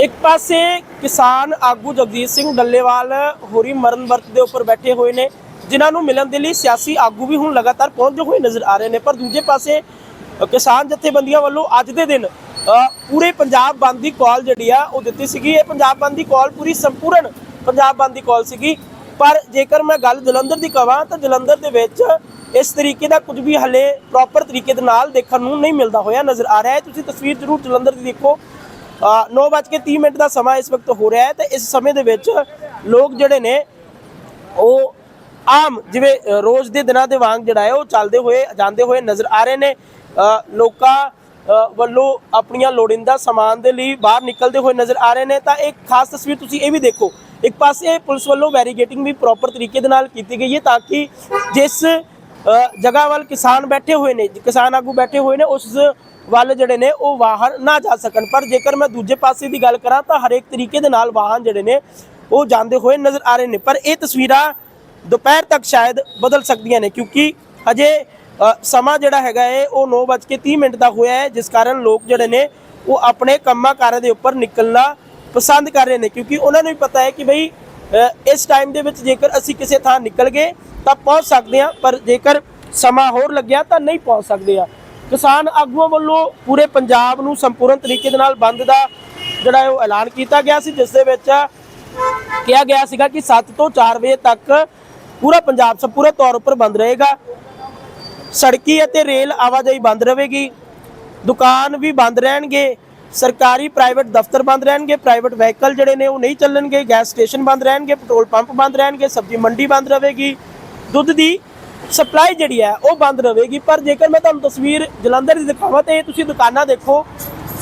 ਇੱਕ ਪਾਸੇ ਕਿਸਾਨ ਆਗੂ ਜਗਜੀਤ ਸਿੰਘ ਡੱਲੇਵਾਲ ਹੋਰੀ ਮਰਨ ਵਰਤ ਦੇ ਉੱਪਰ ਬੈਠੇ ਹੋਏ ਨੇ, ਜਿਨ੍ਹਾਂ ਨੂੰ ਮਿਲਣ ਦੇ ਲਈ ਸਿਆਸੀ ਆਗੂ ਵੀ ਹੁਣ ਲਗਾਤਾਰ ਪਹੁੰਚਦੇ ਹੋਏ ਨਜ਼ਰ ਆ ਰਹੇ ਨੇ। ਪਰ ਦੂਜੇ ਪਾਸੇ ਕਿਸਾਨ ਜਥੇਬੰਦੀਆਂ ਵੱਲੋਂ ਅੱਜ ਦੇ ਦਿਨ ਪੂਰੇ ਪੰਜਾਬ ਬੰਦ ਦੀ ਕਾਲ ਜਿਹੜੀ ਆ, ਉਹ ਦਿੱਤੀ ਸੀਗੀ। ਇਹ ਪੰਜਾਬ ਬੰਦ ਦੀ ਕਾਲ ਪੂਰੀ ਸੰਪੂਰਨ ਪੰਜਾਬ ਬੰਦ ਦੀ ਕਾਲ ਸੀਗੀ। ਪਰ ਜੇਕਰ ਮੈਂ ਗੱਲ ਜਲੰਧਰ ਦੀ ਕਵਾਂ, ਤਾਂ ਜਲੰਧਰ ਦੇ ਵਿੱਚ ਇਸ ਤਰੀਕੇ ਦਾ ਕੁਝ ਵੀ ਹਲੇ ਪ੍ਰੋਪਰ ਤਰੀਕੇ ਦੇ ਨਾਲ ਦੇਖਣ ਨੂੰ ਨਹੀਂ ਮਿਲਦਾ ਹੋਇਆ ਨਜ਼ਰ ਆ ਰਿਹਾ। ਹੈ ਤੁਸੀਂ ਤਸਵੀਰ ਜ਼ਰੂਰ ਜਲੰਧਰ ਦੀ ਦੇਖੋ। 9:30 ਮਿੰਟ ਦਾ ਸਮਾਂ ਇਸ ਵਕਤ ਹੋ ਰਿਹਾ ਹੈ ਤੇ ਇਸ ਸਮੇਂ ਦੇ ਵਿੱਚ ਲੋਕ ਜਿਹੜੇ ਨੇ, ਉਹ ਆਮ ਜਿਵੇਂ ਰੋਜ਼ ਦੇ ਦਿਨਾਂ ਦੇ ਵਾਂਗ ਜਿਹੜਾ ਹੈ, ਉਹ ਚੱਲਦੇ ਹੋਏ, ਜਾਂਦੇ ਹੋਏ ਨਜ਼ਰ ਆ ਰਹੇ ਨੇ। ਲੋਕਾਂ ਵੱਲੋਂ ਆਪਣੀਆਂ ਲੋੜਿੰਦਾ ਸਮਾਨ ਦੇ ਲਈ ਬਾਹਰ ਨਿਕਲਦੇ ਹੋਏ ਨਜ਼ਰ ਆ ਰਹੇ ਨੇ। ਤਾਂ ਇੱਕ ਖਾਸ ਤਸਵੀਰ ਤੁਸੀਂ ਇਹ ਵੀ ਦੇਖੋ, ਇੱਕ ਪਾਸੇ ਪੁਲਿਸ ਵੱਲੋਂ ਵੈਰੀਗੇਟਿੰਗ ਵੀ ਪ੍ਰੋਪਰ ਤਰੀਕੇ ਦੇ ਨਾਲ ਕੀਤੀ ਗਈ ਹੈ ਤਾਂ ਕਿ ਜਿਸ ਜਗ੍ਹਾ ਵੱਲ ਕਿਸਾਨ ਬੈਠੇ ਹੋਏ ਨੇ, ਕਿਸਾਨ ਆਗੂ ਬੈਠੇ ਹੋਏ ਨੇ, ਉਸ ਵੱਲ ਜਿਹੜੇ ਨੇ ਉਹ ਬਾਹਰ ਨਾ ਜਾ ਸਕਣ। ਪਰ ਜੇਕਰ ਮੈਂ ਦੂਜੇ ਪਾਸੇ ਦੀ ਗੱਲ ਕਰਾਂ ਤਾਂ ਹਰੇਕ ਤਰੀਕੇ ਦੇ ਨਾਲ ਵਾਹਨ ਜਿਹੜੇ ਨੇ ਉਹ ਜਾਂਦੇ ਹੋਏ ਨਜ਼ਰ ਆ ਰਹੇ ਨੇ। ਪਰ ਇਹ ਤਸਵੀਰਾਂ ਦੁਪਹਿਰ ਤੱਕ ਸ਼ਾਇਦ ਬਦਲ ਸਕਦੀਆਂ ਨੇ, ਕਿਉਂਕਿ ਹਜੇ ਸਮਾਂ ਜਿਹੜਾ ਹੈਗਾ ਹੈ ਉਹ 9:30 ਮਿੰਟ ਦਾ ਹੋਇਆ ਹੈ, ਜਿਸ ਕਾਰਨ ਲੋਕ ਜਿਹੜੇ ਨੇ ਉਹ ਆਪਣੇ ਕੰਮਾਂ ਕਾਰਾਂ ਦੇ ਉੱਪਰ ਨਿਕਲਣਾ ਪਸੰਦ ਕਰ ਰਹੇ ਨੇ। ਕਿਉਂਕਿ ਉਹਨਾਂ ਨੂੰ ਵੀ ਪਤਾ ਹੈ ਕਿ ਬਈ ਇਸ ਟਾਈਮ ਦੇ ਵਿੱਚ ਜੇਕਰ ਅਸੀਂ ਕਿਸੇ ਥਾਂ ਨਿਕਲ ਗਏ ਤਾਂ ਪਹੁੰਚ ਸਕਦੇ ਹਾਂ, ਪਰ ਜੇਕਰ ਸਮਾਂ ਹੋਰ ਲੱਗਿਆ ਤਾਂ ਨਹੀਂ ਪਹੁੰਚ ਸਕਦੇ ਆ ਕਿਸਾਨ ਆਗੂਆਂ ਵੱਲੋਂ ਪੂਰੇ ਪੰਜਾਬ ਨੂੰ ਸੰਪੂਰਨ ਤਰੀਕੇ ਦੇ ਨਾਲ ਬੰਦ ਦਾ ਜਿਹੜਾ ਉਹ ਐਲਾਨ ਕੀਤਾ ਗਿਆ ਸੀ, ਜਿਸ ਦੇ ਵਿੱਚ ਕਿਹਾ ਗਿਆ ਸੀਗਾ ਕਿ 7 ਤੋਂ 4 ਵਜੇ ਤੱਕ ਪੂਰਾ ਪੰਜਾਬ ਸੰਪੂਰਨ ਤੌਰ ਉੱਪਰ ਬੰਦ ਰਹੇਗਾ। ਸੜਕੀ ਅਤੇ ਰੇਲ ਆਵਾਜਾਈ ਬੰਦ ਰਹੇਗੀ। ਦੁਕਾਨ ਵੀ ਬੰਦ ਰਹਿਣਗੇ। ਸਰਕਾਰੀ ਪ੍ਰਾਈਵੇਟ ਦਫ਼ਤਰ ਬੰਦ ਰਹਿਣਗੇ। ਪ੍ਰਾਈਵੇਟ ਵਹੀਕਲ ਜਿਹੜੇ ਨੇ ਉਹ ਨਹੀਂ ਚੱਲਣਗੇ। ਗੈਸ ਸਟੇਸ਼ਨ ਬੰਦ ਰਹਿਣਗੇ। ਪੈਟਰੋਲ ਪੰਪ ਬੰਦ ਰਹਿਣਗੇ। ਸਬਜ਼ੀ ਮੰਡੀ ਬੰਦ ਰਹੇਗੀ। ਦੁੱਧ ਦੀ ਸਪਲਾਈ ਜਿਹੜੀ ਹੈ ਉਹ ਬੰਦ ਰਹੇਗੀ। ਪਰ ਜੇਕਰ ਮੈਂ ਤੁਹਾਨੂੰ ਤਸਵੀਰ ਜਲੰਧਰ ਦੀ ਦਿਖਾਵਾਂ ਤੇ ਤੁਸੀਂ ਦੁਕਾਨਾਂ ਦੇਖੋ,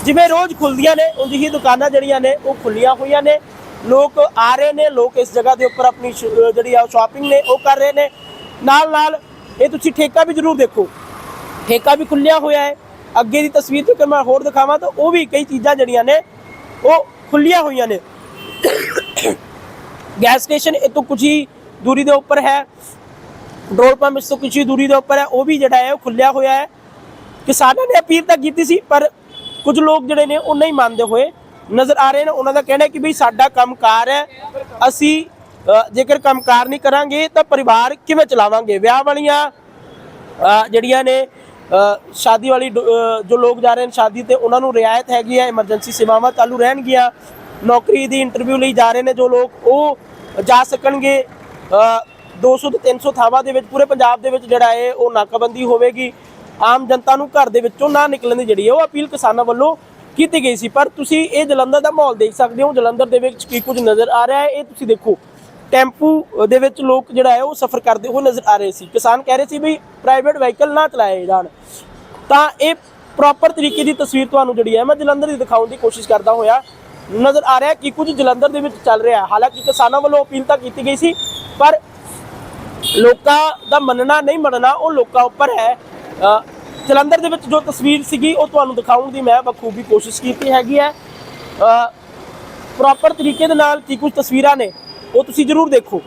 ਜਿਵੇਂ ਰੋਜ਼ ਖੁੱਲਦੀਆਂ ਨੇ, ਉਂਝ ਹੀ ਦੁਕਾਨਾਂ ਜਿਹੜੀਆਂ ਨੇ ਉਹ ਖੁੱਲੀਆਂ ਹੋਈਆਂ ਨੇ। ਲੋਕ ਆ ਰਹੇ ਨੇ, ਲੋਕ ਇਸ ਜਗ੍ਹਾ ਦੇ ਉੱਪਰ ਆਪਣੀ ਸ਼- ਜਿਹੜੀ ਆ ਸ਼ਾਪਿੰਗ ਨੇ, ਉਹ ਕਰ ਰਹੇ ਨੇ। ਨਾਲ ਨਾਲ ਇਹ ਤੁਸੀਂ ਠੇਕਾ ਵੀ ਜ਼ਰੂਰ ਦੇਖੋ। ਠੇਕਾ ਵੀ ਖੁੱਲਿਆ ਹੋਇਆ ਹੈ। ਅੱਗੇ ਦੀ ਤਸਵੀਰ ਜੇਕਰ ਮੈਂ ਹੋਰ ਦਿਖਾਵਾਂ ਤਾਂ ਉਹ ਵੀ ਕਈ ਚੀਜ਼ਾਂ ਜਿਹੜੀਆਂ ਨੇ, ਉਹ ਖੁੱਲੀਆਂ ਹੋਈਆਂ ਨੇ। ਗੈਸ ਸਟੇਸ਼ਨ ਇਹ ਤੋਂ ਕੁਝ ਹੀ ਦੂਰੀ ਦੇ ਉੱਪਰ ਹੈ। ਪੈਟਰੋਲ ਪੰਪ ਇਸ ਤੋਂ ਕੁਝ ਹੀ ਦੂਰੀ ਦੇ ਉੱਪਰ ਹੈ ਉਹ ਵੀ ਜਿਹੜਾ ਹੈ ਉਹ ਖੁੱਲਿਆ ਹੋਇਆ ਹੈ। ਕਿਸਾਨਾਂ ਨੇ ਅਪੀਲ ਤਾਂ ਕੀਤੀ ਸੀ ਪਰ ਕੁਝ ਲੋਕ ਜਿਹੜੇ ਨੇ ਉਹ ਨਹੀਂ ਮੰਨਦੇ ਹੋਏ ਨਜ਼ਰ ਆ ਰਹੇ ਨੇ। ਉਹਨਾਂ ਦਾ ਕਹਿਣਾ ਹੈ ਕਿ ਵੀ ਸਾਡਾ ਕੰਮਕਾਰ ਹੈ ਅਸੀਂ ਅ, ਜੇਕਰ ਕੰਮਕਾਰ ਨਹੀਂ ਕਰਾਂਗੇ ਤਾਂ ਪਰਿਵਾਰ ਕਿਵੇਂ ਚਲਾਵਾਂਗੇ? ਵਿਆਹ ਵਾਲੀਆਂ ਜਿਹੜੀਆਂ ਨੇ ਸ਼ਾਦੀ ਵਾਲੀ ਡ- ਜੋ ਲੋਕ ਜਾ ਰਹੇ ਨੇ ਸ਼ਾਦੀ ਤੇ ਉਹਨਾਂ ਨੂੰ ਰਿਆਇਤ ਹੈਗੀ ਹੈ ਐਮਰਜੈਂਸੀ ਸੇਵਾਵਾਂ ਚਾਲੂ ਰਹਿਣਗੀਆਂ। ਨੌਕਰੀ ਦੀ ਇੰਟਰਵਿਊ ਲਈ ਜਾ ਰਹੇ ਨੇ ਜੋ ਲੋਕ ਉਹ ਜਾ ਸਕਣਗੇ। 200 ਤੋਂ 300 ਥਾਵਾਂ ਦੇ ਵਿੱਚ ਪੂਰੇ ਪੰਜਾਬ ਦੇ ਵਿੱਚ ਜਿਹੜਾ ਹੈ ਉਹ ਨਾਕਾਬੰਦੀ ਹੋਵੇਗੀ। ਆਮ ਜਨਤਾ ਨੂੰ ਘਰ ਦੇ ਵਿੱਚੋਂ ਨਾ ਨਿਕਲਣ ਦੀ ਜਿਹੜੀ ਹੈ ਉਹ ਅਪੀਲ ਕਿਸਾਨਾਂ ਵੱਲੋਂ ਕੀਤੀ ਗਈ ਸੀ। ਪਰ ਤੁਸੀਂ ਇਹ ਜਲੰਧਰ ਦਾ ਮਾਹੌਲ ਦੇਖ ਸਕਦੇ ਹੋ। ਜਲੰਧਰ ਦੇ ਵਿੱਚ ਕੀ ਕੁਝ ਨਜ਼ਰ ਆ ਰਿਹਾ ਹੈ, ਇਹ ਤੁਸੀਂ ਦੇਖੋ। ਟੈਂਪੂ ਦੇ ਵਿੱਚ ਲੋਕ ਜਿਹੜਾ ਹੈ ਉਹ ਸਫ਼ਰ ਕਰਦੇ ਹੋਏ ਨਜ਼ਰ ਆ ਰਹੇ ਸੀ। ਕਿਸਾਨ ਕਹਿ ਰਹੇ ਸੀ ਵੀ ਪ੍ਰਾਈਵੇਟ ਵਹੀਕਲ ਨਾ ਚਲਾਏ ਜਾਣ। ਤਾਂ ਇਹ ਪ੍ਰੋਪਰ ਤਰੀਕੇ ਦੀ ਤਸਵੀਰ ਤੁਹਾਨੂੰ ਜਿਹੜੀ ਹੈ ਮੈਂ ਜਲੰਧਰ ਦੀ ਦਿਖਾਉਣ ਦੀ ਕੋਸ਼ਿਸ਼ ਕਰਦਾ ਹੋਇਆ ਨਜ਼ਰ ਆ ਰਿਹਾ ਕਿ ਕੁਝ ਜਲੰਧਰ ਦੇ ਵਿੱਚ ਚੱਲ ਰਿਹਾ ਹਾਲਾਂਕਿ ਕਿਸਾਨਾਂ ਵੱਲੋਂ ਅਪੀਲ ਤਾਂ ਕੀਤੀ ਗਈ ਸੀ, ਪਰ ਲੋਕਾਂ ਦਾ ਮੰਨਣਾ ਨਹੀਂ ਮੰਨਣਾ, ਉਹ ਲੋਕਾਂ ਉੱਪਰ ਹੈ। ਜਲੰਧਰ ਦੇ ਵਿੱਚ ਜੋ ਤਸਵੀਰ ਸੀਗੀ, ਉਹ ਤੁਹਾਨੂੰ ਦਿਖਾਉਣ ਦੀ ਮੈਂ ਬਖੂਬੀ ਕੋਸ਼ਿਸ਼ ਕੀਤੀ ਹੈਗੀ ਹੈ। ਪ੍ਰੋਪਰ ਤਰੀਕੇ ਦੇ ਨਾਲ ਕੀ ਕੁਝ ਤਸਵੀਰਾਂ ਨੇ, ਉਹ ਤੁਸੀਂ ਜ਼ਰੂਰ ਦੇਖੋ।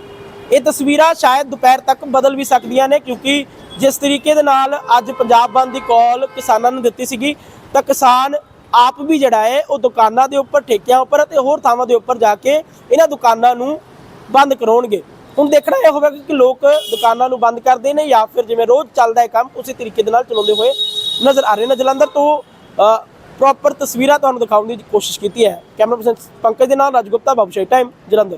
ਇਹ ਤਸਵੀਰਾਂ ਸ਼ਾਇਦ ਦੁਪਹਿਰ ਤੱਕ ਬਦਲ ਵੀ ਸਕਦੀਆਂ ਨੇ, ਕਿਉਂਕਿ ਜਿਸ ਤਰੀਕੇ ਦੇ ਨਾਲ ਅੱਜ ਪੰਜਾਬ ਬੰਦ ਦੀ ਕਾਲ ਕਿਸਾਨਾਂ ਨੂੰ ਦਿੱਤੀ ਸੀਗੀ, ਤਾਂ ਕਿਸਾਨ ਆਪ ਵੀ ਜਿਹੜਾ ਹੈ, ਉਹ ਦੁਕਾਨਾਂ ਦੇ ਉੱਪਰ, ਠੇਕਿਆਂ ਉੱਪਰ ਅਤੇ ਹੋਰ ਥਾਵਾਂ ਦੇ ਉੱਪਰ ਜਾ ਕੇ ਇਹਨਾਂ ਦੁਕਾਨਾਂ ਨੂੰ ਬੰਦ ਕਰਾਉਣਗੇ। ਹੁਣ ਦੇਖਣਾ ਇਹ ਹੋਵੇਗਾ ਕਿ ਲੋਕ ਦੁਕਾਨਾਂ ਨੂੰ ਬੰਦ ਕਰਦੇ ਨੇ ਜਾਂ ਫਿਰ ਜਿਵੇਂ ਰੋਜ਼ ਚੱਲਦਾ ਹੈ ਕੰਮ, ਉਸੇ ਤਰੀਕੇ ਦੇ ਨਾਲ ਚਲਾਉਂਦੇ ਹੋਏ ਨਜ਼ਰ ਆ ਰਹੇ ਨੇ। ਜਲੰਧਰ ਤੋਂ ਪ੍ਰੋਪਰ ਤਸਵੀਰਾਂ ਤੁਹਾਨੂੰ ਦਿਖਾਉਣ ਦੀ ਕੋਸ਼ਿਸ਼ ਕੀਤੀ ਹੈ। ਕੈਮਰਾ ਪਰਸਨ ਪੰਕਜ ਦੇ ਨਾਲ ਰਾਜਗੁਪਤਾ ਬਾਬੂਸ਼ਾਹੀ ਟਾਈਮ ਜਲੰਧਰ।